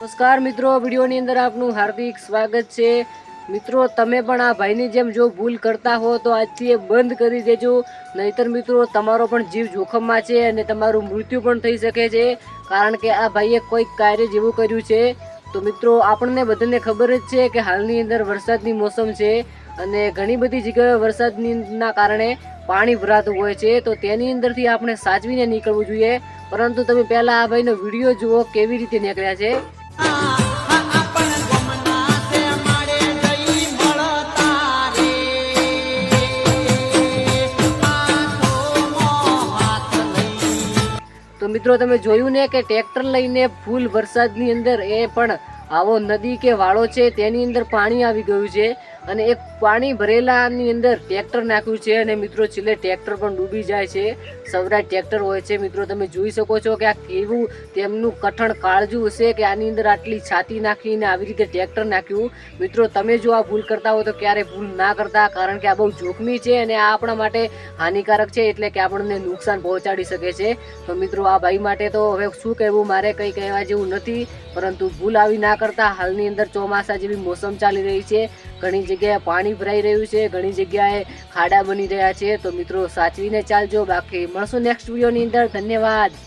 નમસ્કાર મિત્રો, વિડીયોની અંદર આપનું હાર્દિક સ્વાગત છે. મિત્રો, તમે પણ આ ભાઈની જેમ જો ભૂલ કરતા હો તો આજથી એ બંધ કરી દેજો. નહીતર મિત્રો, તમારો પણ જીવ જોખમમાં છે અને તમારું મૃત્યુ પણ થઈ શકે છે. કારણ કે આ ભાઈએ કોઈક કાર્ય જેવું કર્યું છે. તો મિત્રો, આપણને બધાને ખબર જ છે કે હાલની અંદર વરસાદની મોસમ છે અને ઘણી બધી જગ્યાએ વરસાદના કારણે પાણી ભરાતું હોય છે. તો તેની અંદરથી આપણે સાચવીને નીકળવું જોઈએ. પરંતુ તમે પહેલાં આ ભાઈનો વીડિયો જુઓ કેવી રીતે નીકળ્યા છે. તો મિત્રો તમે જોયું ને કે ટ્રેક્ટર લઈને ફૂલ વરસાદની અંદર એ પણ આવો નદી કે વાળો છે તેની અંદર પાણી આવી ગયું છે. અને એક પાણી ભરેલાની અંદર ટ્રેક્ટર નાખ્યું છે અને મિત્રો છેલ્લે ટ્રેક્ટર પણ ડૂબી જાય છે. સવરાજ ટ્રેક્ટર હોય છે. મિત્રો, તમે જોઈ શકો છો કે આ કેવું તેમનું કઠણ કાળજું હશે કે આની અંદર આટલી છાતી નાખીને આવી રીતે ટ્રેક્ટર નાખ્યું. મિત્રો, તમે જો આ ભૂલ કરતા હો તો ક્યારે ભૂલ ના કરતા, કારણ કે આ બહુ જોખમી છે અને આ આપણા માટે હાનિકારક છે એટલે કે આપણને નુકસાન પહોંચાડી શકે છે. તો મિત્રો, આ ભાઈ માટે તો હવે શું કહેવું? મારે કંઈ કહેવા જેવું નથી. પરંતુ ભૂલ આવી ના કરતા હાલની અંદર ચોમાસા જેવી મોસમ ચાલી રહી છે. ઘણી જગ્યાએ પાણી ભરાઈ રહ્યું છે, ઘણી જગ્યાએ ખાડા બની રહ્યા છે. તો મિત્રો, સાચવીને ચાલજો. બાકી મળશું નેક્સ્ટ વિડીયોની અંદર. ધન્યવાદ.